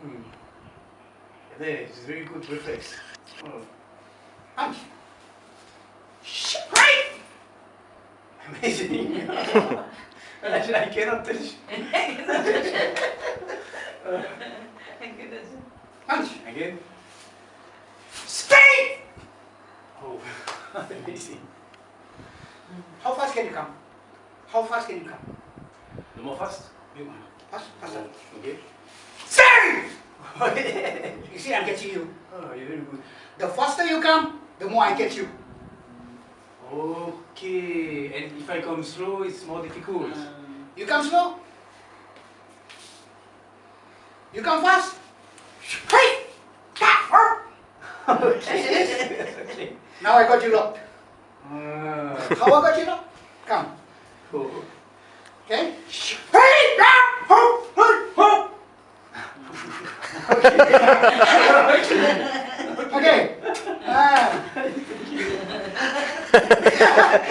Hmm. There, it's very good reflex. Oh. Punch. Right. Amazing. Actually, I cannot touch. Punch. Again. Straight. Oh, amazing. How fast can you come? How fast can you come? No more fast. Faster. Okay. Straight. You see, I'm catching you. Oh, you're very good. The faster you come, the more I catch you. Okay, and if I come slow, it's more difficult. You come slow. You come fast. Straight. okay. Now I got you locked. Ah. How I got you locked? Come. Oh. Okay? Straight. Okay. Ah. Very fast.